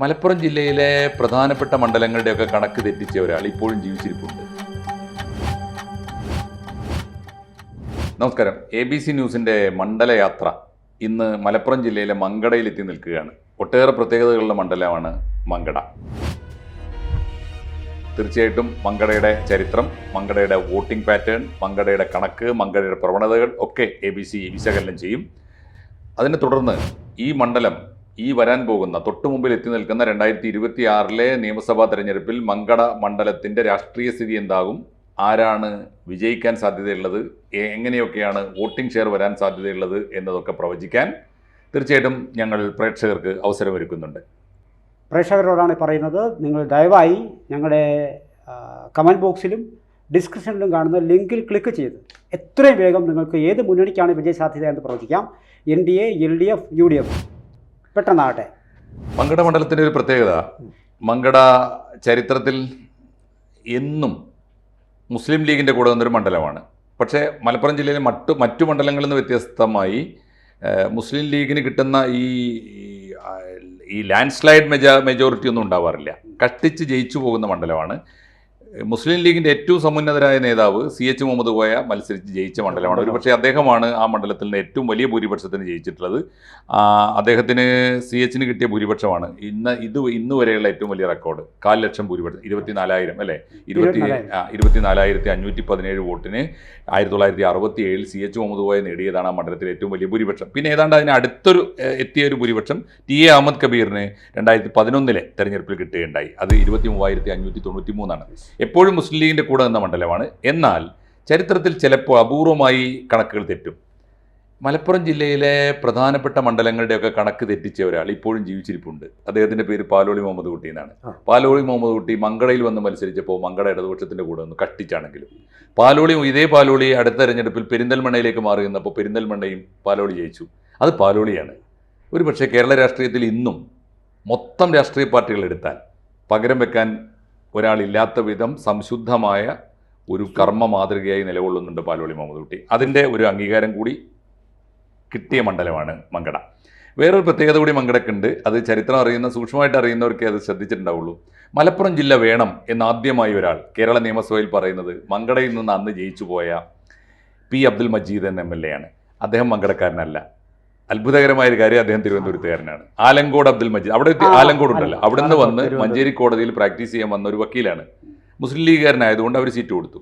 മലപ്പുറം ജില്ലയിലെ പ്രധാനപ്പെട്ട മണ്ഡലങ്ങളുടെയൊക്കെ കണക്ക് തെറ്റിച്ച ഒരാൾ ഇപ്പോഴും ജീവിച്ചിരിപ്പുണ്ട്. നമസ്കാരം. എ ബി സി ന്യൂസിന്റെ മണ്ഡലയാത്ര ഇന്ന് മലപ്പുറം ജില്ലയിലെ മങ്കടയിലെത്തി നിൽക്കുകയാണ്. ഒട്ടേറെ പ്രത്യേകതകളുള്ള മണ്ഡലമാണ് മങ്കട. തീർച്ചയായിട്ടും മങ്കടയുടെ ചരിത്രം മങ്കടയുടെ വോട്ടിംഗ് പാറ്റേൺ മങ്കടയുടെ കണക്ക് മങ്കടയുടെ പ്രവണതകൾ ഒക്കെ എ ബി സി വിശകലനം ചെയ്യും. അതിനെ തുടർന്ന് ഈ മണ്ഡലം ഈ വരാൻ പോകുന്ന തൊട്ടു മുമ്പിൽ എത്തി നിൽക്കുന്ന രണ്ടായിരത്തി ഇരുപത്തി ആറിലെ നിയമസഭാ തെരഞ്ഞെടുപ്പിൽ മങ്കട മണ്ഡലത്തിന്റെ രാഷ്ട്രീയ സ്ഥിതി എന്താകും? ആരാണ് വിജയിക്കാൻ സാധ്യതയുള്ളത്? എങ്ങനെയൊക്കെയാണ് വോട്ടിംഗ് ഷെയർ വരാൻ സാധ്യതയുള്ളത് എന്നതൊക്കെ പ്രവചിക്കാൻ തീർച്ചയായിട്ടും ഞങ്ങൾ പ്രേക്ഷകർക്ക് അവസരമൊരുക്കുന്നുണ്ട്. പ്രേക്ഷകരോടാണ് പറയുന്നത് നിങ്ങൾ ദയവായി ഞങ്ങളുടെ കമന്റ് ബോക്സിലും ഡിസ്ക്രിപ്ഷനിലും കാണുന്ന ലിങ്കിൽ ക്ലിക്ക് ചെയ്ത് എത്രയും വേഗം നിങ്ങൾക്ക് ഏത് മുന്നണിക്കാണ് വിജയ സാധ്യത എന്ന് പ്രവചിക്കാം. N D A L D F U D F. പെട്ടെന്നാകട്ടെ Mankada മണ്ഡലത്തിന്റെ ഒരു പ്രത്യേകത മങ്കട ചരിത്രത്തിൽ എന്നും മുസ്ലിം ലീഗിന്റെ കൂടെ നിന്നൊരു മണ്ഡലമാണ്. പക്ഷേ മലപ്പുറം ജില്ലയിലെ മറ്റു മറ്റു മണ്ഡലങ്ങളിൽ നിന്ന് വ്യത്യസ്തമായി മുസ്ലിം ലീഗിന് കിട്ടുന്ന ഈ ഈ, ലാൻഡ് സ്ലൈഡ് മെജ മെജോറിറ്റി ഒന്നും ഉണ്ടാവാറില്ല. കഷ്ടിച്ച് ജയിച്ചു പോകുന്ന മണ്ഡലമാണ്. മുസ്ലിം ലീഗിന്റെ ഏറ്റവും സമുന്നതരായ നേതാവ് സി എച്ച് മുഹമ്മദ് കോയ മത്സരിച്ച് ജയിച്ച മണ്ഡലമാണ്. ഒരു പക്ഷേ അദ്ദേഹമാണ് ആ മണ്ഡലത്തിൽ നിന്ന് ഏറ്റവും വലിയ ഭൂരിപക്ഷത്തിന് ജയിച്ചിട്ടുള്ളത്. അദ്ദേഹത്തിന് സി എച്ചിന് കിട്ടിയ ഭൂരിപക്ഷമാണ്. ഇന്ന് ഇത് ഇന്ന് വരെയുള്ള ഏറ്റവും വലിയ റെക്കോർഡ്. കാൽ ലക്ഷം ഭൂരിപക്ഷം ഇരുപത്തിനാലായിരം അല്ലേ? ഇരുപത്തി ഇരുപത്തി ഇരുപത്തിനാലായിരത്തി അഞ്ഞൂറ്റി പതിനേഴ് വോട്ടിന് ആയിരത്തി തൊള്ളായിരത്തി അറുപത്തി ഏഴിൽ സി എച്ച് മുഹമ്മദ് കോയ നേടിയതാണ് ആ മണ്ഡലത്തിലെ ഏറ്റവും വലിയ ഭൂരിപക്ഷം. പിന്നെ ഏതാണ്ട് അതിന് അടുത്തൊരു എത്തിയ ഒരു ഭൂരിപക്ഷം ടി എ അഹമ്മദ് കബീറിന് രണ്ടായിരത്തി പതിനൊന്നിലെ തെരഞ്ഞെടുപ്പിൽ കിട്ടുകയുണ്ടായി. അത് ഇരുപത്തി മൂവായിരത്തി അഞ്ഞൂറ്റി തൊണ്ണൂറ്റി മൂന്നാണ് എപ്പോഴും മുസ്ലിം ലീഗിന്റെ കൂടെ നിന്ന മണ്ഡലമാണ്. എന്നാൽ ചരിത്രത്തിൽ ചിലപ്പോൾ അപൂർവമായി കണക്കുകൾ തെറ്റും. മലപ്പുറം ജില്ലയിലെ പ്രധാനപ്പെട്ട മണ്ഡലങ്ങളുടെയൊക്കെ കണക്ക് തെറ്റിച്ച ഒരാൾ ഇപ്പോഴും ജീവിച്ചിരിപ്പുണ്ട്. അദ്ദേഹത്തിന്റെ പേര് പാലോളി മുഹമ്മദ് കുട്ടി എന്നാണ്. പാലോളി മുഹമ്മദ് കുട്ടി മംഗളയിൽ വന്ന് മത്സരിച്ചപ്പോൾ മങ്കട ഇടതുപക്ഷത്തിന്റെ കൂടെ നിന്ന് കട്ടിച്ചാണെങ്കിലും പാലോളി ഇതേ പാലോളി അടുത്ത തെരഞ്ഞെടുപ്പിൽ പെരിന്തൽമണ്ണയിലേക്ക് മാറി നിന്നപ്പോൾ പെരിന്തൽമണ്ണയും പാലോളി ജയിച്ചു. അത് പാലോളിയാണ്. ഒരു പക്ഷേ കേരള രാഷ്ട്രീയത്തിൽ ഇന്നും മൊത്തം രാഷ്ട്രീയ പാർട്ടികൾ എടുത്താൽ പകരം വെക്കാൻ ഒരാളില്ലാത്ത വിധം സംശുദ്ധമായ ഒരു കർമ്മ മാതൃകയായി നിലകൊള്ളുന്നുണ്ട് പാലോളി മുഹമ്മദ് അതിന്റെ ഒരു അംഗീകാരം കൂടി കിട്ടിയ മണ്ഡലമാണ് മങ്കട. വേറൊരു പ്രത്യേകത കൂടി മങ്കടക്കുണ്ട്. അത് ചരിത്രം അറിയുന്ന സൂക്ഷ്മമായിട്ട് അറിയുന്നവർക്കേ അത് ശ്രദ്ധിച്ചിട്ടുണ്ടാവുള്ളൂ. മലപ്പുറം ജില്ല വേണം എന്നാദ്യമായി ഒരാൾ കേരള നിയമസഭയിൽ പറയുന്നത് മങ്കടയിൽ നിന്ന് അന്ന് ജയിച്ചു പോയ പി അബ്ദുൽ മജീദ് എന്ന എം എൽ എ ആണ്. അദ്ദേഹം മങ്കടക്കാരനല്ല. അത്ഭുതകരമായ ഒരു കാര്യം അദ്ദേഹം തിരുവനന്തപുരത്തുകാരനാണ്. ആലങ്കോട് അബ്ദുൽ മജീദ്. അവിടെ ആലങ്കോട് ഉണ്ടല്ലോ. അവിടെ നിന്ന് വന്ന് മഞ്ചേരി കോടതിയിൽ പ്രാക്ടീസ് ചെയ്യാൻ വന്ന ഒരു വക്കീലാണ്. മുസ്ലിം ലീഗുകാരനായതുകൊണ്ട് അവർ സീറ്റ് കൊടുത്തു.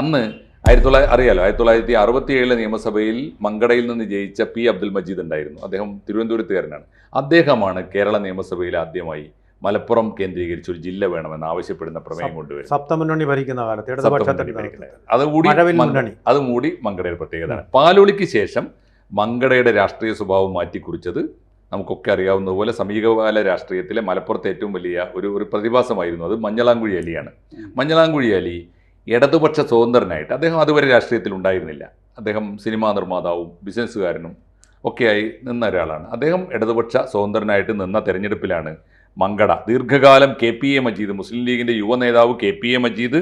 അന്ന് ആയിരത്തി തൊള്ളായിരത്തി അറിയാലോ ആയിരത്തി തൊള്ളായിരത്തി അറുപത്തി ഏഴിലെ നിയമസഭയിൽ മങ്കടയിൽ നിന്ന് ജയിച്ച പി അബ്ദുൽ മജീദ് ഉണ്ടായിരുന്നു. അദ്ദേഹം തിരുവനന്തപുരത്തുകാരനാണ്. അദ്ദേഹമാണ് കേരള നിയമസഭയിൽ ആദ്യമായി മലപ്പുറം കേന്ദ്രീകരിച്ച് ഒരു ജില്ല വേണമെന്ന് ആവശ്യപ്പെടുന്ന പ്രമേയം കൊണ്ടുവരും സപ്തമുന്നണി ഭരിക്കുന്ന കാലത്ത് അതുകൂടി. അതുകൂടി മങ്കടയിൽ പ്രത്യേകതയാണ്. പാലോളിക്ക് ശേഷം മങ്കടയുടെ രാഷ്ട്രീയ സ്വഭാവം മാറ്റിക്കുറിച്ചത് നമുക്കൊക്കെ അറിയാവുന്നതുപോലെ സമീപകാല രാഷ്ട്രീയത്തിലെ മലപ്പുറത്തെ ഏറ്റവും വലിയ ഒരു ഒരു പ്രതിഭാസമായിരുന്നു അത് മഞ്ഞളാങ്കുഴി അലിയാണ്. മഞ്ഞളാങ്കുഴി അലി ഇടതുപക്ഷ സ്വതന്ത്രനായിട്ട് അദ്ദേഹം അതുവരെ രാഷ്ട്രീയത്തിൽ ഉണ്ടായിരുന്നില്ല. അദ്ദേഹം സിനിമാ നിർമ്മാതാവും ബിസിനസ്സുകാരനും ഒക്കെയായി നിന്ന ഒരാളാണ്. അദ്ദേഹം ഇടതുപക്ഷ സ്വതന്ത്രനായിട്ട് നിന്ന തെരഞ്ഞെടുപ്പിലാണ് മങ്കട. ദീർഘകാലം K P A Majeed Muslim ലീഗിന്റെ യുവ നേതാവ് കെ പി എ മജീദ്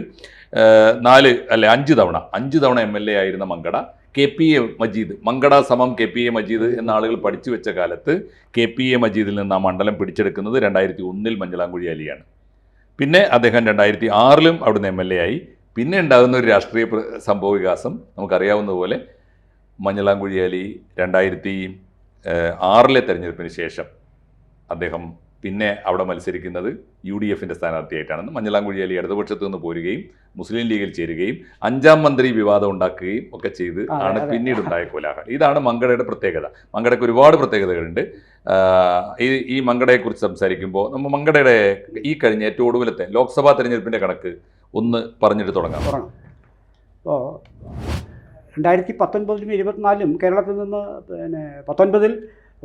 നാല് അല്ലെ അഞ്ച് തവണ അഞ്ച് തവണ എം എൽ എ ആയിരുന്ന Mankada. K P A Majeed Mankada സമം കെ പി എ മജീദ് എന്ന ആളുകൾ പഠിച്ചു വെച്ച കാലത്ത് കെ പി എ മജീദിൽ നിന്ന് ആ മണ്ഡലം പിടിച്ചെടുക്കുന്നത് രണ്ടായിരത്തി ഒന്നിൽ മഞ്ഞളാംകുഴി അലിയാണ്. പിന്നെ അദ്ദേഹം രണ്ടായിരത്തി ആറിലും അവിടുന്ന് എം എൽ എ ആയി. പിന്നെ ഉണ്ടാകുന്ന ഒരു രാഷ്ട്രീയ സംഭവ വികാസം നമുക്കറിയാവുന്നതുപോലെ മഞ്ഞളാംകുഴി അലി രണ്ടായിരത്തി ആറിലെ തെരഞ്ഞെടുപ്പിന് ശേഷം അദ്ദേഹം പിന്നെ അവിടെ മത്സരിക്കുന്നത് യു ഡി എഫിന്റെ സ്ഥാനാർത്ഥിയായിട്ടാണെന്ന് മഞ്ഞളാംകുഴി അലി ഇടതുപക്ഷത്തു നിന്ന് പോരുകയും മുസ്ലിം ലീഗിൽ ചേരുകയും അഞ്ചാം മന്ത്രി വിവാദം ഉണ്ടാക്കുകയും ഒക്കെ ചെയ്ത് ആണ്. പിന്നീട് ഉണ്ടായ കോലാഹലം. ഇതാണ് മങ്കടയുടെ പ്രത്യേകത. മങ്കടയ്ക്ക് ഒരുപാട് പ്രത്യേകതകളുണ്ട്. ഈ ഈ മങ്കടയെക്കുറിച്ച് സംസാരിക്കുമ്പോൾ നമ്മൾ മങ്കടയുടെ ഈ കഴിഞ്ഞ ഏറ്റവും ഒടുവിലത്തെ ലോക്സഭാ തെരഞ്ഞെടുപ്പിന്റെ കണക്ക് ഒന്ന് പറഞ്ഞിട്ട് തുടങ്ങാം. അപ്പോൾ രണ്ടായിരത്തി പത്തൊൻപതിലും ഇരുപത്തിനാലിലും കേരളത്തിൽ നിന്ന് പിന്നെ പത്തൊൻപതിൽ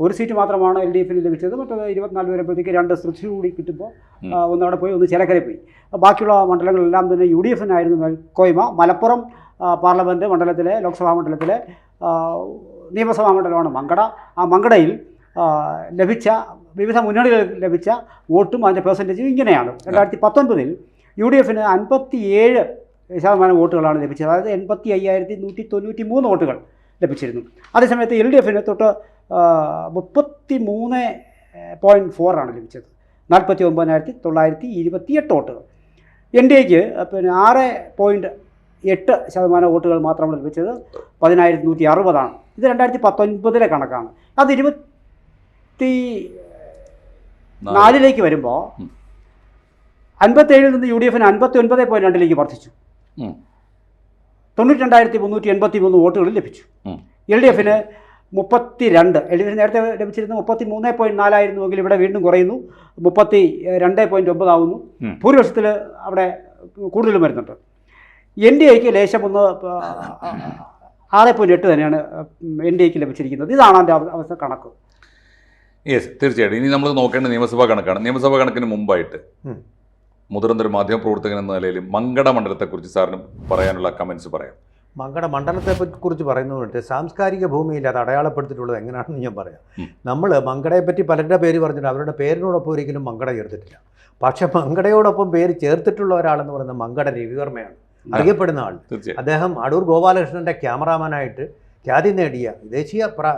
ഒരു സീറ്റ് മാത്രമാണ് എൽ ഡി എഫിന് ലഭിച്ചത്. മറ്റത് ഇരുപത്തിനാല് വരുമ്പോഴത്തേക്ക് രണ്ട് തൃശ്ശൂർ കൂടി കിട്ടുമ്പോൾ ഒന്ന് അവിടെ പോയി ഒന്ന് ചേലക്കര പോയി. ബാക്കിയുള്ള മണ്ഡലങ്ങളെല്ലാം തന്നെ യു ഡി എഫിനായിരുന്നു മേൽക്കോയ്മ മലപ്പുറം പാർലമെന്റ് മണ്ഡലത്തിലെ ലോക്സഭാ മണ്ഡലത്തിലെ നിയമസഭാ മണ്ഡലമാണ് മങ്കട. ആ മങ്കടയിൽ ലഭിച്ച വിവിധ മുന്നണികളിൽ ലഭിച്ച വോട്ടും അതിന്റെ പെർസെന്റേജും ഇങ്ങനെയാണ്. രണ്ടായിരത്തി പത്തൊൻപതിൽ യു ഡി എഫിന് അൻപത്തിയേഴ് ശതമാനം വോട്ടുകളാണ് ലഭിച്ചത്. അതായത് എൺപത്തി അയ്യായിരത്തി നൂറ്റി തൊണ്ണൂറ്റി മൂന്ന് വോട്ടുകൾ ലഭിച്ചിരുന്നു. അതേസമയത്ത് എൽ ഡി എഫിന് തൊട്ട് മുപ്പത്തി മൂന്ന് പോയിന്റ് ഫോറാണ് ലഭിച്ചത് നാൽപ്പത്തി ഒമ്പതിനായിരത്തി തൊള്ളായിരത്തി ഇരുപത്തി എട്ട് വോട്ടുകൾ എൻ ഡി എക്ക് പിന്നെ ആറ് പോയിന്റ് എട്ട് ശതമാനം വോട്ടുകൾ മാത്രമാണ് ലഭിച്ചത് പതിനായിരത്തി നൂറ്റി അറുപതാണ് ഇത് രണ്ടായിരത്തി പത്തൊൻപതിലെ കണക്കാണ് അത് ഇരുപത്തി നാല്. നാലിലേക്ക് വരുമ്പോൾ. അൻപത്തേഴിൽ നിന്ന് യു ഡി എഫിന് അൻപത്തി ഒൻപത് പോയിന്റ് രണ്ടിലേക്ക് വർദ്ധിച്ചു. തൊണ്ണൂറ്റി രണ്ടായിരത്തി മുന്നൂറ്റി എൺപത്തി മൂന്ന് വോട്ടുകൾ ലഭിച്ചു. എൽ ഡി എഫിന് മുപ്പത്തി രണ്ട് എൽ ഡി എഫിന് നേരത്തെ ലഭിച്ചിരുന്ന മുപ്പത്തി മൂന്ന് പോയിന്റ് നാലായിരുന്നുവെങ്കിൽ ഇവിടെ വീണ്ടും കുറയുന്നു. മുപ്പത്തി രണ്ട് പോയിന്റ് ഒമ്പതാവുന്നു ഭൂരിപക്ഷത്തിൽ അവിടെ കൂടുതലും വരുന്നുണ്ട്. എൻ ഡി എക്ക് ലേശം ഒന്ന് ആറ് പോയിന്റ് എട്ട് തന്നെയാണ് എൻ ഡി എക്ക് ലഭിച്ചിരിക്കുന്നത്. ഇതാണ് എന്റെ അവസ്ഥ കണക്ക്. യെസ് തീർച്ചയായിട്ടും. ഇനി നമ്മൾ നോക്കേണ്ട നിയമസഭാ കണക്കാണ്. നിയമസഭാ കണക്കിന് മുമ്പായിട്ട് മുതിർന്നൊരു മാധ്യമപ്രവർത്തകൻ എന്ന നിലയിൽ മങ്കട മണ്ഡലത്തെക്കുറിച്ച് സാറിന് പറയാനുള്ള കമൻസ് പറയാം. മങ്കട മണ്ഡലത്തെ കുറിച്ച് പറയുന്നതുകൊണ്ട് സാംസ്കാരിക ഭൂമിയിൽ അത് അടയാളപ്പെടുത്തിയിട്ടുള്ളത് എങ്ങനെയാണെന്ന് ഞാൻ പറയാം. നമ്മൾ മങ്കടയെ പറ്റി പലരുടെ പേര് പറഞ്ഞിട്ട് അവരുടെ പേരിനോടൊപ്പം ഒരിക്കലും മങ്കട ചേർത്തിട്ടില്ല. പക്ഷെ മങ്കടയോടൊപ്പം പേര് ചേർത്തിട്ടുള്ള ഒരാളെന്ന് പറയുന്നത് മങ്കട രവിവർമ്മയാണ്. അറിയപ്പെടുന്ന ആൾ അദ്ദേഹം അടൂർ ഗോപാലകൃഷ്ണന്റെ ക്യാമറാമാനായിട്ട് ഖ്യാതി നേടിയ ദേശീയ പ്രാ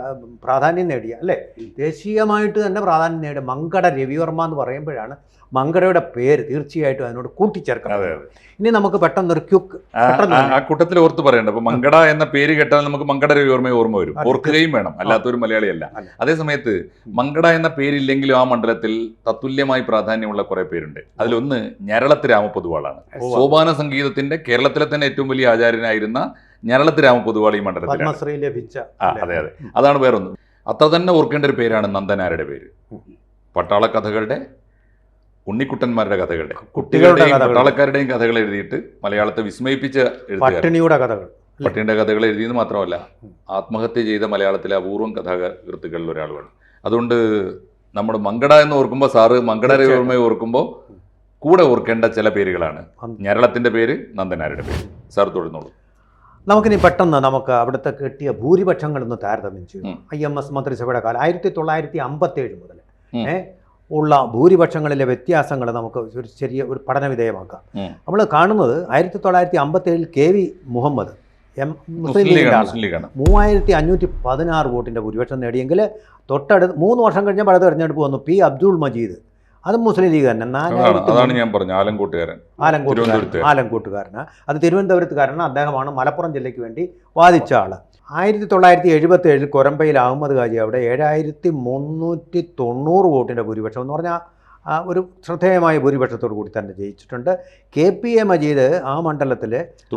പ്രാധാന്യം നേടിയ അല്ലേ? ദേശീയമായിട്ട് തന്നെ പ്രാധാന്യം നേടിയ മങ്കട രവിവർമ്മ എന്ന് പറയുമ്പോഴാണ് മങ്കടയുടെ പേര് തീർച്ചയായിട്ടും അതിനോട് കൂട്ടിച്ചേർക്കുന്നത് ഇനി നമുക്ക് പെട്ടെന്ന് ഒരു ക്യുക്ക് ആ- കൂട്ടത്തിൽ ഓർത്ത് പറയണ്ട. അപ്പൊ മങ്കട എന്ന പേര് കേട്ടാൽ നമുക്ക് മങ്കട രവിവർമ്മയെ ഓർമ്മ വരും. ഓർക്കുകയും വേണം. അല്ലാത്തൊരു മലയാളിയല്ല. അതേ സമയത്ത് മങ്കട എന്ന പേരില്ലെങ്കിലും ആ മണ്ഡലത്തിൽ തത്തുല്യമായി പ്രാധാന്യമുള്ള കുറെ പേരുണ്ട്. അതിലൊന്ന് ഞരളത്ത് രാമപൊതുവാളാണ്. സോപാന സംഗീതത്തിന്റെ കേരളത്തിലെ തന്നെ ഏറ്റവും വലിയ ആചാര്യനായിരുന്ന ഞരളത്ത് രാമ പൊതുവാളി മണ്ഡലത്തിൽ പത്മശ്രീ ലഭിച്ച ആ, അതെ, അതെ. അതാണ് വേറൊന്ന്. അത്ര തന്നെ ഓർക്കേണ്ട ഒരു പേരാണ് നന്ദനാരുടെ പേര്. പട്ടാള കഥകളുടെ ഉണ്ണിക്കുട്ടന്മാരുടെ കഥകളുടെ കുട്ടികളുടെയും പട്ടാളക്കാരുടെയും കഥകൾ എഴുതിയിട്ട് മലയാളത്തെ വിസ്മയിപ്പിച്ച എഴുത്തുകാരൻ. പട്ടിണിയുടെ കഥകൾ. പട്ടിയുടെ കഥകൾ എഴുതിയെന്ന് മാത്രമല്ല ആത്മഹത്യ ചെയ്ത മലയാളത്തിലെ അപൂർവം കഥാകൃത്തുക്കളിൽ ഒരാളുമാണ്. അതുകൊണ്ട് നമ്മുടെ മങ്കട എന്ന് ഓർക്കുമ്പോൾ സാറ് മങ്കട രവിവർമ്മയെ ഓർക്കുമ്പോൾ കൂടെ ഓർക്കേണ്ട ചില പേരുകളാണ് ഞരളത്തിന്റെ ഞരളത്തിന്റെ പേര് നന്ദനാരുടെ പേര്. സാർ തുടർന്നോളൂ നമുക്കിനി പെട്ടെന്ന് നമുക്ക് അവിടുത്തെ കിട്ടിയ ഭൂരിപക്ഷങ്ങളൊന്ന് താരതമ്യം ചെയ്യും. ഐ എം എസ് മന്ത്രിസഭയുടെ കാലം ആയിരത്തി തൊള്ളായിരത്തി അമ്പത്തേഴ് മുതൽ ഉള്ള ഭൂരിപക്ഷങ്ങളിലെ വ്യത്യാസങ്ങൾ നമുക്ക് ഒരു ചെറിയ ഒരു പഠന വിധേയമാക്കാം നമ്മൾ കാണുന്നത് ആയിരത്തി തൊള്ളായിരത്തി അമ്പത്തേഴിൽ K V Muhammad M Muslim ലീഗാണ് ആളാണ്. മുസ്ലിം ലീഗാണ്. മൂവായിരത്തി അഞ്ഞൂറ്റി പതിനാറ് വോട്ടിന്റെ ഭൂരിപക്ഷം നേടിയെങ്കിൽ തൊട്ടടുത്ത് മൂന്ന് വർഷം കഴിഞ്ഞ പല തെരഞ്ഞെടുപ്പ് വന്നു പി അബ്ദുൾ മജീദ്. അത് മുസ്ലിം ലീഗ് തന്നെ. അതാണ് ഞാൻ പറഞ്ഞത് ആലങ്കൂട്ടുകാരൻ. ആലങ്കോട്ടുകാരൻ. തിരുവനന്തപുരത്ത്. ആലങ്കോട്ടുകാരന്. അത് തിരുവനന്തപുരത്തുകാരനാണ് അദ്ദേഹമാണ് മലപ്പുറം ജില്ലയ്ക്ക് വേണ്ടി വാദിച്ച ആൾ ആയിരത്തി തൊള്ളായിരത്തി എഴുപത്തി ഏഴിൽ കൊരമ്പയിൽ അഹമ്മദ് ഖാജി അവിടെ ഏഴായിരത്തി മുന്നൂറ്റി തൊണ്ണൂറ് വോട്ടിന്റെ ഭൂരിപക്ഷം. എന്ന് പറഞ്ഞാൽ ഒരു ശ്രദ്ധേയമായ ഭൂരിപക്ഷത്തോടു കൂടി തന്നെ ജയിച്ചിട്ടുണ്ട്. കെ പി എ മജീദ് ആ മണ്ഡലത്തിൽ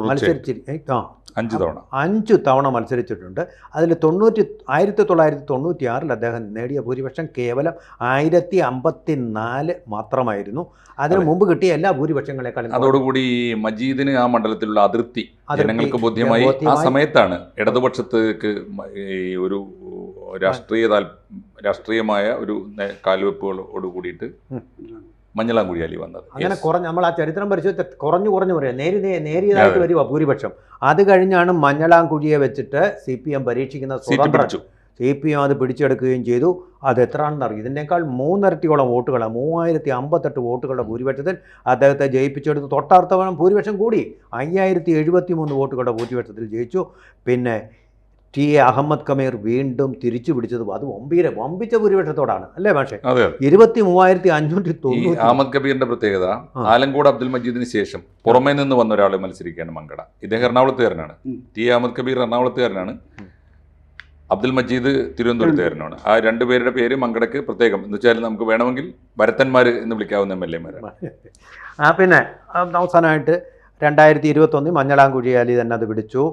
മത്സരിച്ചി ആ. അഞ്ച് തവണ. അഞ്ച് തവണ മത്സരിച്ചിട്ടുണ്ട്. അതിൽ തൊണ്ണൂറ്റി ആയിരത്തി തൊള്ളായിരത്തി തൊണ്ണൂറ്റി ആറിൽ അദ്ദേഹം നേടിയ ഭൂരിപക്ഷം കേവലം ആയിരത്തി അമ്പത്തി നാല് മാത്രമായിരുന്നു. അതിനു മുമ്പ് കിട്ടിയ എല്ലാ ഭൂരിപക്ഷങ്ങളെക്കാളും അതോടുകൂടി മജീദിന് ആ മണ്ഡലത്തിലുള്ള അതിർത്തി ജനങ്ങൾക്ക് ബോധ്യമായി. ആ. സമയത്താണ് ഇടതുപക്ഷത്തേക്ക് ഒരു രാഷ്ട്രീയ താൽ രാഷ്ട്രീയമായ ഒരു കാലുവെപ്പുകളോട് കാൽവെപ്പുകളോട് കൂടിയിട്ട്. മഞ്ഞളാംകുഴിയാലി വന്നത്. അങ്ങനെ കുറഞ്ഞ നമ്മൾ ആ ചരിത്രം പരിശോധിച്ച കുറഞ്ഞു കുറഞ്ഞു പറയാം. നേരി നേരിയതായിട്ട് വരിക ഭൂരിപക്ഷം. അത് കഴിഞ്ഞാണ് മഞ്ഞളാംകുഴിയെ വെച്ചിട്ട് സി പി എം പരീക്ഷിക്കുന്ന സ്വതന്ത്രം സി പി എം അത് പിടിച്ചെടുക്കുകയും ചെയ്തു. അത് എത്രയാണെന്ന് അറിയും ഇതിനേക്കാൾ മൂന്നിരട്ടിയോളം വോട്ടുകളാണ് മൂവായിരത്തി അമ്പത്തെട്ട് വോട്ടുകളുടെ ഭൂരിപക്ഷത്തിൽ അദ്ദേഹത്തെ ജയിപ്പിച്ചെടുത്ത് തൊട്ടടുത്തവണ്ണം ഭൂരിപക്ഷം കൂടി. അയ്യായിരത്തി എഴുപത്തി മൂന്ന് വോട്ടുകളുടെ ഭൂരിപക്ഷത്തിൽ ജയിച്ചു. പിന്നെ ടി എ അഹമ്മദ് കമീർ വീണ്ടും തിരിച്ചു പിടിച്ചത് അത് വമ്പീര വമ്പിച്ച ഭൂരിപക്ഷത്തോടാണ്. അല്ലേ പക്ഷേ ഇരുപത്തി മൂവായിരത്തി അഞ്ഞൂറ്റി തൊണ്ണൂറ്റി അഹമ്മദ് കബീറിന്റെ പ്രത്യേകത ആലങ്കോട് അബ്ദുൽ മജീദിന് ശേഷം പുറമേ നിന്ന് വന്ന ഒരാളെ മത്സരിക്കുകയാണ് മങ്കട. ഇദ്ദേഹം എറണാകുളത്തുകാരനാണ്. ടി എ അഹമ്മദ് കബീർ എറണാകുളത്തുകാരനാണ്. അബ്ദുൽ മജീദ് തിരുവനന്തപുരത്തുകാരനാണ്. ആ രണ്ടുപേരുടെ പേര് മങ്കടക്ക് പ്രത്യേകം. എന്ന് വെച്ചാൽ നമുക്ക് വേണമെങ്കിൽ ഭരത്തന്മാർ എന്ന് വിളിക്കാവുന്ന എം എൽ എമാരാണ് ആ പിന്നെ അവസാനമായിട്ട് രണ്ടായിരത്തി ഇരുപത്തൊന്നിൽ മഞ്ഞളാംകുഴി അലി തന്നെ അത് പിടിച്ചു.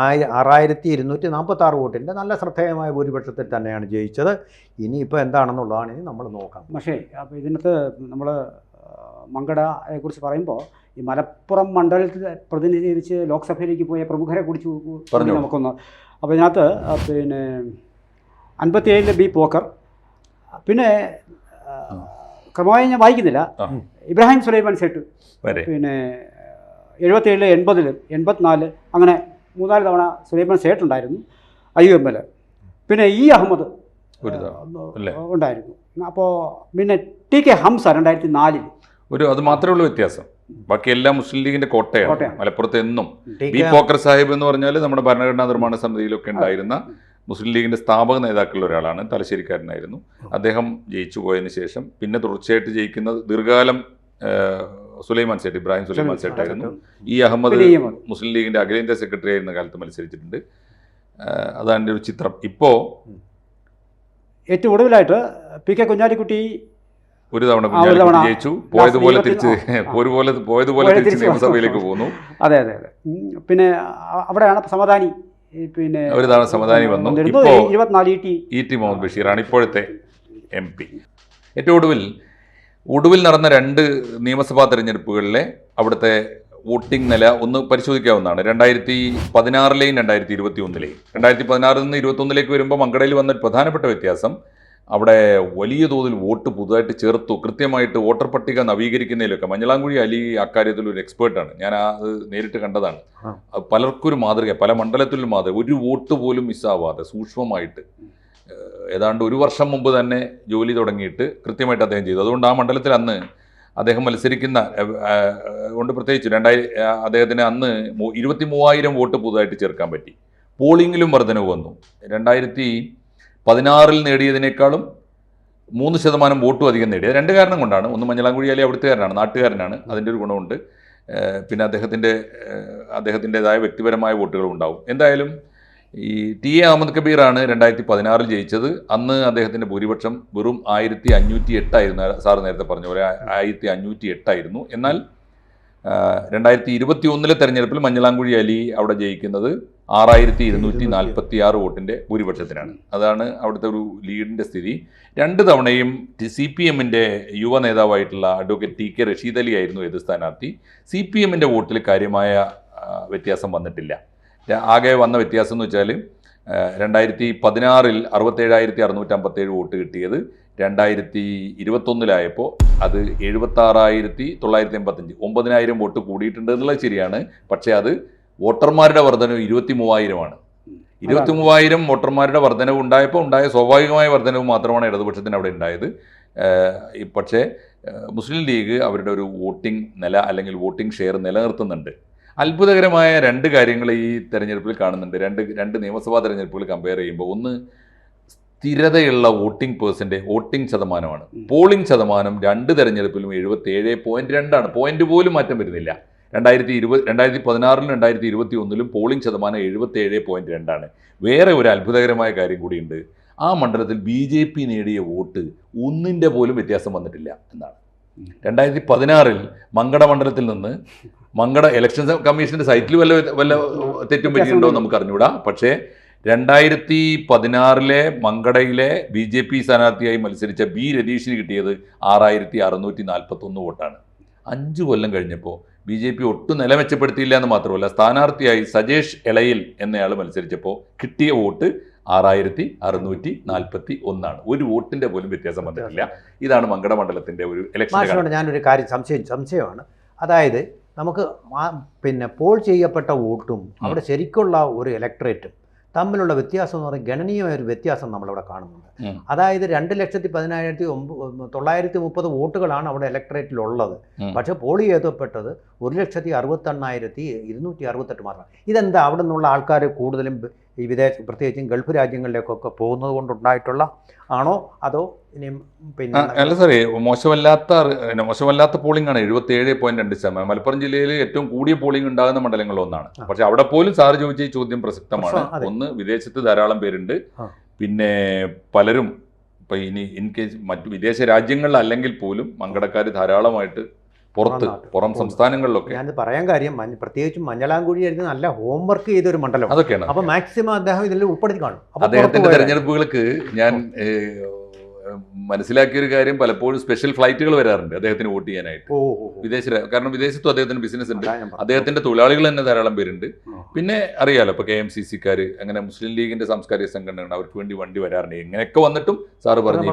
ആയി ആറായിരത്തി ഇരുന്നൂറ്റി നാൽപ്പത്തി ആറ് വോട്ടിന്റെ നല്ല ശ്രദ്ധേയമായ ഭൂരിപക്ഷത്തിൽ തന്നെയാണ് ജയിച്ചത്. ഇനിയിപ്പോൾ എന്താണെന്നുള്ളതാണ് ഇനി നമ്മൾ നോക്കാം പക്ഷേ അപ്പോൾ ഇതിനകത്ത് നമ്മൾ മങ്കടയെ കുറിച്ച് പറയുമ്പോൾ ഈ മലപ്പുറം മണ്ഡലത്തിൽ പ്രതിനിധീകരിച്ച് ലോക്സഭയിലേക്ക് പോയ പ്രമുഖരെ കുറിച്ച് പറഞ്ഞു നമുക്കൊന്ന്. അപ്പോൾ ഇതിനകത്ത് പിന്നെ അൻപത്തിയേഴിലെ ബി പോക്കർ പിന്നെ ക്രമമായി ഞാൻ വായിക്കുന്നില്ല. ഇബ്രാഹിം സുലൈമാൻ സേട്ട് പിന്നെ എഴുപത്തേഴിൽ എൺപതിൽ എൺപത്തിനാല് അങ്ങനെ മൂന്നാൽ തവണ സുലൈമാൻ സേട്ട് ഉണ്ടായിരുന്നു ഐ യു എം എൽ പിന്നെ ഇ അഹമ്മദ്? ഉണ്ടായിരുന്നു. അപ്പോൾ പിന്നെ ടി കെ ഹംസ രണ്ടായിരത്തി നാലിൽ ഒരു അത് മാത്രമേ ഉള്ളൂ വ്യത്യാസം. ബാക്കി എല്ലാ മുസ്ലിം ലീഗിന്റെ കോട്ടയാണ്. മലപ്പുറത്ത് എന്നും. ബി പോക്കർ സാഹിബ് എന്ന് പറഞ്ഞാൽ നമ്മുടെ ഭരണഘടനാ നിർമ്മാണ സമിതിയിലൊക്കെ ഉണ്ടായിരുന്ന മുസ്ലിം ലീഗിന്റെ സ്ഥാപക നേതാക്കളിൽ ഒരാളാണ് തലശ്ശേരിക്കാരനായിരുന്നു. അദ്ദേഹം ജയിച്ചു പോയതിന് ശേഷം പിന്നെ തുടർച്ചയായിട്ട് ജയിക്കുന്നത് ദീർഘകാലം സുലൈമാൻ സേട്ട് ഇബ്രാഹിം സുലൈമാൻ സേട്ടായിരുന്നു ഈ അഹമ്മദ് ഈ അഹമ്മദ്. മുസ്ലിം ലീഗിന്റെ അഖിലേന്ത്യാ സെക്രട്ടറി ആയിരുന്ന കാലത്ത് മത്സരിച്ചിട്ടുണ്ട്. അതാണ് ഒരു ചിത്രം. ഇപ്പോൾ ഏറ്റവും ഒടുവിലായിട്ട് പി കെ കുഞ്ഞാലിക്കുട്ടി ഒരു തവണ കുഞ്ഞാലിക്കുട്ടി ജയിച്ചു. പോയതുപോലെ തിരിച്ച് ഒരുപോലെ പോയതുപോലെ പോയതുപോലെ പോയത് തിരിച്ച് നിയമസഭയിലേക്ക് പോകുന്നു അതെ അതെ അതെ. പിന്നെ അവിടെയാണ് സമാധാനി പിന്നെ ഒരു തവണ സമാധാനി വന്നു. ഇപ്പോൾ ഇപ്പോ- ഇരുപത്തിനാല് ഇ ടി മുഹമ്മദ് ബഷീറാണ് ഇപ്പോഴത്തെ എം പി. ഏറ്റവും ഒടുവിൽ ഒടുവിൽ നടന്ന രണ്ട് നിയമസഭാ തെരഞ്ഞെടുപ്പുകളിലെ അവിടുത്തെ വോട്ടിംഗ് നില ഒന്ന് പരിശോധിക്കാവുന്നതാണ്. രണ്ടായിരത്തി പതിനാറിലെയും രണ്ടായിരത്തി ഇരുപത്തി ഒന്നിലെയും രണ്ടായിരത്തി പതിനാറിൽ നിന്ന് ഇരുപത്തൊന്നിലേക്ക് വരുമ്പോൾ മങ്കടയിൽ വന്ന പ്രധാനപ്പെട്ട വ്യത്യാസം അവിടെ വലിയ തോതിൽ വോട്ട് പുതുതായിട്ട് ചേർത്തു. കൃത്യമായിട്ട് വോട്ടർ പട്ടിക നവീകരിക്കുന്നതിലൊക്കെ മഞ്ഞളാംകുഴി അലി അക്കാര്യത്തിൽ ഒരു എക്സ്പേർട്ടാണ്. ഞാൻ അത് നേരിട്ട് കണ്ടതാണ്. പലർക്കൊരു മാതൃക പല മണ്ഡലത്തിലും മാതൃക. ഒരു വോട്ട് പോലും മിസ്സാവാതെ സൂക്ഷ്മമായിട്ട്. ഏതാണ്ട് ഒരു വർഷം മുമ്പ് തന്നെ ജോലി തുടങ്ങിയിട്ട് കൃത്യമായിട്ട് അദ്ദേഹം ചെയ്തു. അതുകൊണ്ട് ആ മണ്ഡലത്തിൽ അന്ന് അദ്ദേഹം മത്സരിക്കുന്ന കൊണ്ട് പ്രത്യേകിച്ച് രണ്ടായിരം അദ്ദേഹത്തിന് അന്ന് ഇരുപത്തി മൂവായിരം വോട്ട് പുതുതായിട്ട് ചേർക്കാൻ പറ്റി. പോളിംഗിലും വർധനവ് വന്നു. രണ്ടായിരത്തി പതിനാറിൽ നേടിയതിനേക്കാളും മൂന്ന് ശതമാനം വോട്ടും അധികം നേടിയത് രണ്ട് കാരണം കൊണ്ടാണ്. ഒന്ന് മഞ്ഞളാംകുഴിയാലി അവിടുത്തുകാരനാണ് നാട്ടുകാരനാണ്. അതിന്റെ ഒരു ഗുണമുണ്ട്. പിന്നെ അദ്ദേഹത്തിന്റെ അദ്ദേഹത്തിന്റെതായ വ്യക്തിപരമായ വോട്ടുകളും ഉണ്ടാവും. എന്തായാലും ഈ ടി എ അഹമ്മദ് കബീറാണ് രണ്ടായിരത്തി പതിനാറിൽ ജയിച്ചത്. അന്ന് അദ്ദേഹത്തിന്റെ ഭൂരിപക്ഷം വെറും ആയിരത്തി അഞ്ഞൂറ്റി എട്ടായിരുന്നു സാർ നേരത്തെ പറഞ്ഞ പോലെ ആയിരത്തി അഞ്ഞൂറ്റി എട്ടായിരുന്നു എന്നാൽ രണ്ടായിരത്തി ഇരുപത്തി ഒന്നിലെ തെരഞ്ഞെടുപ്പിൽ മഞ്ഞളാംകുഴി അലി അവിടെ ജയിക്കുന്നത് ആറായിരത്തി ഇരുന്നൂറ്റി നാൽപ്പത്തി ആറ് വോട്ടിന്റെ ഭൂരിപക്ഷത്തിനാണ്. അതാണ് അവിടുത്തെ ഒരു ലീഡിന്റെ സ്ഥിതി. രണ്ട് തവണയും സി പി എമ്മിന്റെ യുവ നേതാവായിട്ടുള്ള advocate T K Rasheed Ali ആയിരുന്നു എതിർ സ്ഥാനാർത്ഥി. സി പി എമ്മിന്റെ വോട്ടിൽ കാര്യമായ വ്യത്യാസം വന്നിട്ടില്ല. ആകെ വന്ന വ്യത്യാസം എന്ന് വെച്ചാൽ രണ്ടായിരത്തി പതിനാറിൽ അറുപത്തേഴായിരത്തി അറുന്നൂറ്റമ്പത്തേഴ് വോട്ട് കിട്ടിയത് രണ്ടായിരത്തി ഇരുപത്തൊന്നിലായപ്പോൾ അത് എഴുപത്താറായിരത്തി തൊള്ളായിരത്തി എൺപത്തഞ്ച് ഒമ്പതിനായിരം വോട്ട് കൂടിയിട്ടുണ്ട് എന്നുള്ളത് ശരിയാണ്. പക്ഷേ അത് വോട്ടർമാരുടെ വർധനവ് ഇരുപത്തി മൂവായിരമാണ് ഇരുപത്തി മൂവായിരം വോട്ടർമാരുടെ വർധനവ് ഉണ്ടായപ്പോൾ ഉണ്ടായ സ്വാഭാവികമായ വർധനവ് മാത്രമാണ് ഇടതുപക്ഷത്തിന് അവിടെ ഉണ്ടായത്. പക്ഷേ മുസ്ലിം ലീഗ് അവരുടെ ഒരു വോട്ടിംഗ് നില അല്ലെങ്കിൽ വോട്ടിംഗ് ഷെയർ നിലനിർത്തുന്നുണ്ട്. അത്ഭുതകരമായ രണ്ട് കാര്യങ്ങൾ ഈ തെരഞ്ഞെടുപ്പിൽ കാണുന്നുണ്ട്. രണ്ട് രണ്ട് നിയമസഭാ തെരഞ്ഞെടുപ്പുകൾ കമ്പയർ ചെയ്യുമ്പോൾ ഒന്ന് സ്ഥിരതയുള്ള വോട്ടിംഗ് പേഴ്സന്റെ വോട്ടിംഗ് ശതമാനമാണ്. പോളിംഗ് ശതമാനം രണ്ട് തെരഞ്ഞെടുപ്പിലും എഴുപത്തി ഏഴ് പോയിന്റ് രണ്ടാണ് പോയിന്റ് പോലും മാറ്റം വരുന്നില്ല. രണ്ടായിരത്തി ഇരുപത് രണ്ടായിരത്തി പതിനാറിലും രണ്ടായിരത്തി ഇരുപത്തി ഒന്നിലും പോളിംഗ് ശതമാനം എഴുപത്തി ഏഴ് പോയിന്റ് രണ്ടാണ് വേറെ ഒരു അത്ഭുതകരമായ കാര്യം കൂടിയുണ്ട്. ആ മണ്ഡലത്തിൽ ബി ജെ പി നേടിയ വോട്ട് ഒന്നിന്റെ പോലും വ്യത്യാസം വന്നിട്ടില്ല എന്നാണ്. രണ്ടായിരത്തി പതിനാറിൽ മങ്കട മണ്ഡലത്തിൽ നിന്ന് മങ്കട ഇലക്ഷൻ കമ്മീഷന്റെ സൈറ്റിൽ വല്ല വല്ല തെറ്റും പറ്റിയിട്ടുണ്ടോ എന്ന് നമുക്ക് അറിഞ്ഞൂടാ പക്ഷേ രണ്ടായിരത്തി പതിനാറിലെ മങ്കടയിലെ ബി ജെ പി സ്ഥാനാർത്ഥിയായി മത്സരിച്ച ബി രതീഷിന് കിട്ടിയത് ആറായിരത്തി അറുന്നൂറ്റി നാൽപ്പത്തി ഒന്ന് വോട്ടാണ്. അഞ്ച് കൊല്ലം കഴിഞ്ഞപ്പോൾ ബി ജെ പി ഒട്ടും നില മെച്ചപ്പെടുത്തിയില്ല എന്ന് മാത്രമല്ല സ്ഥാനാർത്ഥിയായി സജേഷ് ഇളയിൽ എന്നയാൾ മത്സരിച്ചപ്പോൾ കിട്ടിയ വോട്ട് ആറായിരത്തി അറുന്നൂറ്റി നാൽപ്പത്തി ഒന്നാണ്. ഒരു വോട്ടിന്റെ പോലും വ്യത്യാസം വന്നിട്ടില്ല. ഇതാണ് മങ്കട മണ്ഡലത്തിന്റെ ഒരു ഇലക്ഷൻ ഞാനൊരു കാര്യം സംശയം സംശയമാണ്. അതായത് നമുക്ക് പിന്നെ പോൾ ചെയ്യപ്പെട്ട വോട്ടും അവിടെ ശരിക്കുള്ള ഒരു ഇലക്ട്രേറ്റും തമ്മിലുള്ള വ്യത്യാസം എന്ന് പറയുന്നത് ഗണനീയമായ ഒരു വ്യത്യാസം നമ്മളവിടെ കാണുന്നുണ്ട്. അതായത് രണ്ട് ലക്ഷത്തി പതിനായിരത്തി ഒമ്പ തൊള്ളായിരത്തി മുപ്പത് വോട്ടുകളാണ് അവിടെ ഇലക്ട്രേറ്റിലുള്ളത് ഉള്ളത്. പക്ഷേ പോൾ ചെയ്യപ്പെട്ടത് ഒരു ലക്ഷത്തി അറുപത്തെണ്ണായിരത്തി ഇരുന്നൂറ്റി അറുപത്തെട്ട് മാത്രമാണ് ഇതെന്താ അവിടെ നിന്നുള്ള ആൾക്കാർ കൂടുതലും ഈ വിദേശ പ്രത്യേകിച്ചും ഗൾഫ് രാജ്യങ്ങളിലേക്കൊക്കെ പോകുന്നത് കൊണ്ടുണ്ടായിട്ടുള്ള ആണോ? അതോ ഇനി പിന്നെ അല്ല സാറേ മോശമല്ലാത്ത മോശമല്ലാത്ത പോളിംഗ് ആണ് എഴുപത്തി ഏഴ് പോയിന്റ് രണ്ട് ശതമാനം. മലപ്പുറം ജില്ലയിൽ ഏറ്റവും കൂടിയ പോളിംഗ് ഉണ്ടാകുന്ന മണ്ഡലങ്ങളിൽ ഒന്നാണ്. ആ. പക്ഷെ അവിടെ പോലും സാർ ചോദിച്ച ഈ ചോദ്യം പ്രസക്തമാണ്. ഒന്ന് വിദേശത്ത് ധാരാളം പേരുണ്ട്. പിന്നെ പലരും ഇപ്പൊ ഇനി ഇൻ കേസ് മറ്റു വിദേശ രാജ്യങ്ങളിൽ അല്ലെങ്കിൽ പോലും മങ്കടക്കാർ ധാരാളമായിട്ട് പുറത്ത് പുറം സംസ്ഥാനങ്ങളിലൊക്കെ. ഞാനിത് പറയാൻ കാര്യം പ്രത്യേകിച്ചും മഞ്ഞളാംകുഴി ആയിരുന്നു നല്ല ഹോംവർക്ക് ചെയ്ത ഒരു മണ്ഡലം. അതൊക്കെയാണ്. അപ്പൊ മാക്സിമം അദ്ദേഹം ഇതിൽ ഉൾപ്പെടുത്തി കാണും. അദ്ദേഹത്തിന്റെ തെരഞ്ഞെടുപ്പുകൾക്ക് ഞാൻ മനസ്സിലാക്കിയ ഒരു കാര്യം പലപ്പോഴും സ്പെഷ്യൽ ഫ്ലൈറ്റുകൾ വരാറുണ്ട് അദ്ദേഹത്തിന് വോട്ട് ചെയ്യാനായിട്ട്. വിദേശ കാരണം വിദേശത്തും അദ്ദേഹത്തിന് ബിസിനസ് ഉണ്ട്. അദ്ദേഹത്തിന്റെ തൊഴിലാളികൾ തന്നെ ധാരാളം പേരുണ്ട്. പിന്നെ അറിയാലോ ഇപ്പൊ കെ എം സി സിക്കാർ അങ്ങനെ മുസ്ലിം ലീഗിന്റെ സാംസ്കാരിക സംഘടനകൾ അവർക്ക് വേണ്ടി വണ്ടി വരാറുണ്ട്. എങ്ങനെയൊക്കെ വന്നിട്ടും സാറ് പറഞ്ഞു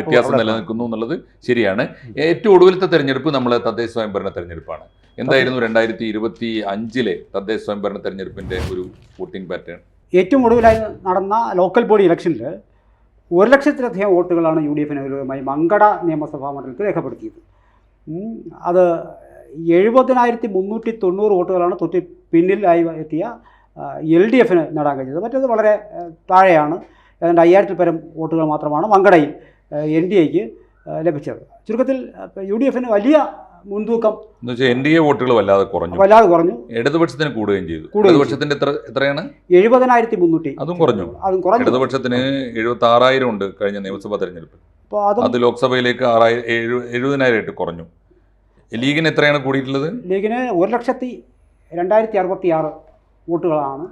വ്യത്യാസം നിലനിൽക്കുന്നു എന്നുള്ളത് ശരിയാണ്. ഏറ്റവും ഒടുവിലത്തെ തെരഞ്ഞെടുപ്പ് നമ്മളെ തദ്ദേശ സ്വയംഭരണ തെരഞ്ഞെടുപ്പാണ്. എന്തായിരുന്നു രണ്ടായിരത്തി ഇരുപത്തി അഞ്ചിലെ തദ്ദേശ സ്വയംഭരണ തെരഞ്ഞെടുപ്പിന്റെ ഒരു വോട്ടിംഗ് പാറ്റേൺ? ഏറ്റവും ഒടുവിലായി നടന്ന ലോക്കൽ ബോഡി ഇലക്ഷനിൽ ഒരു ലക്ഷത്തിലധികം വോട്ടുകളാണ് യു ഡി എഫിന് അനുകൂലമായി മങ്കട നിയമസഭാ മണ്ഡലത്തിൽ രേഖപ്പെടുത്തിയത്. അത് എഴുപതിനായിരത്തി മുന്നൂറ്റി തൊണ്ണൂറ് വോട്ടുകളാണ് തൊറ്റി പിന്നിലായി എത്തിയ എൽ ഡി എഫിന് നേടാൻ കഴിഞ്ഞത്. മറ്റേത് വളരെ താഴെയാണ്. ഏതാണ്ട് അയ്യായിരത്തിൽ പരം വോട്ടുകൾ മാത്രമാണ് മങ്കടയിൽ എൻ ഡി എക്ക് ലഭിച്ചത്. ചുരുക്കത്തിൽ യു ഡി എഫിന് വലിയ മുൻതൂക്കം. എൻ ഡി എ വോട്ടുകൾ വല്ലാതെ കുറഞ്ഞു. വല്ലാതെ കുറഞ്ഞു. ഇടതുപക്ഷത്തിന് കൂടുകയും ചെയ്തു. ഇടതുപക്ഷത്തിന്റെ എത്ര എത്രയാണ്? എഴുപതിനായിരത്തി മുന്നൂറ്റി അതും കുറഞ്ഞു. അതും കുറഞ്ഞു. ഇടതുപക്ഷത്തിന് എഴുപത്തി ആറായിരം ഉണ്ട് കഴിഞ്ഞ നിയമസഭാ തെരഞ്ഞെടുപ്പ് അപ്പോൾ അതും ലോക്സഭയിലേക്ക് ആറായിരം എഴു എഴുപതിനായിരം ആയിട്ട് കുറഞ്ഞു. ലീഗിന് എത്രയാണ് കൂടിയിട്ടുള്ളത്? ലീഗിന് ഒരു ലക്ഷത്തി രണ്ടായിരത്തി അറുപത്തി ആറ് വോട്ടുകളാണ്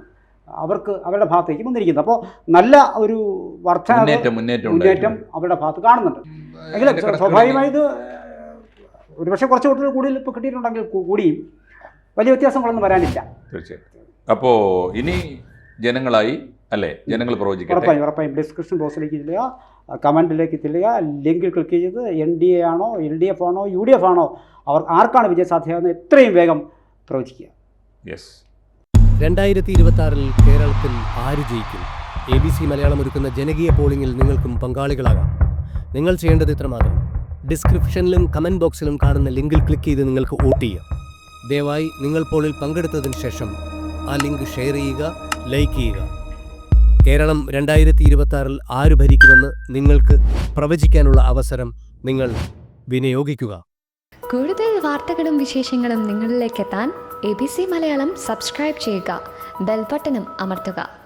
അവർക്ക് അവരുടെ ഭാഗത്തേക്ക് വന്നിരിക്കുന്നത്. അപ്പോൾ നല്ല ഒരു വർധന മുന്നേറ്റം. അവരുടെ ഭാഗത്ത് കാണുന്നുണ്ട്. എങ്കിലും സ്വാഭാവികമായി ഇത് ഒരുപക്ഷെ കുറച്ച് വോട്ടുകൾ കൂടുതൽ ഇപ്പോൾ കിട്ടിയിട്ടുണ്ടെങ്കിൽ കൂടിയും വലിയ വ്യത്യാസങ്ങളൊന്നും വരാനില്ല. തീർച്ചയായും അപ്പോൾ ഇനി ജനങ്ങളായി അല്ലേ? ജനങ്ങൾ പ്രവചിക്കും ഉറപ്പായും ഉറപ്പായും. ഡിസ്ക്രിപ്ഷൻ ബോക്സിലേക്ക് ചെല്ലുക കമന്റിലേക്ക് ചെല്ലുക ലിങ്കിൽ ക്ലിക്ക് ചെയ്ത് എൻ ഡി എ ആണോ എൽ ഡി എഫ് ആണോ യു ഡി എഫ് ആണോ അവർ ആർക്കാണ് വിജയസാധ്യത എത്രയും വേഗം പ്രവചിക്കുക. യെസ്. രണ്ടായിരത്തി ഇരുപത്തി ആറിൽ കേരളത്തിൽ ആര് ജയിക്കും? എ ബി സി മലയാളം ഒരുക്കുന്ന ജനകീയ പോളിംഗിൽ നിങ്ങൾക്കും പങ്കാളികളാകാം. നിങ്ങൾ ചെയ്യേണ്ടത് ഇത്രമാത്രം. ഡിസ്ക്രിപ്ഷനിലും കമന്റ് ബോക്സിലും കാണുന്ന ലിങ്കിൽ ക്ലിക്ക് ചെയ്ത് നിങ്ങൾക്ക് വോട്ട് ചെയ്യാം. ദയവായി നിങ്ങൾ പോളിൽ പങ്കെടുത്തതിന് ശേഷം ആ ലിങ്ക് ഷെയർ ചെയ്യുക ലൈക്ക് ചെയ്യുക. കേരളം രണ്ടായിരത്തി ഇരുപത്തി ആറിൽ ആര് ഭരിക്കുമെന്ന് നിങ്ങൾക്ക് പ്രവചിക്കാനുള്ള അവസരം നിങ്ങൾ വിനിയോഗിക്കുക. കൂടുതൽ വാർത്തകളും വിശേഷങ്ങളും നിങ്ങളിലേക്ക് എത്താൻ A B C Malayalam subscribe ചെയ്യുക ബെൽബട്ടനും അമർത്തുക.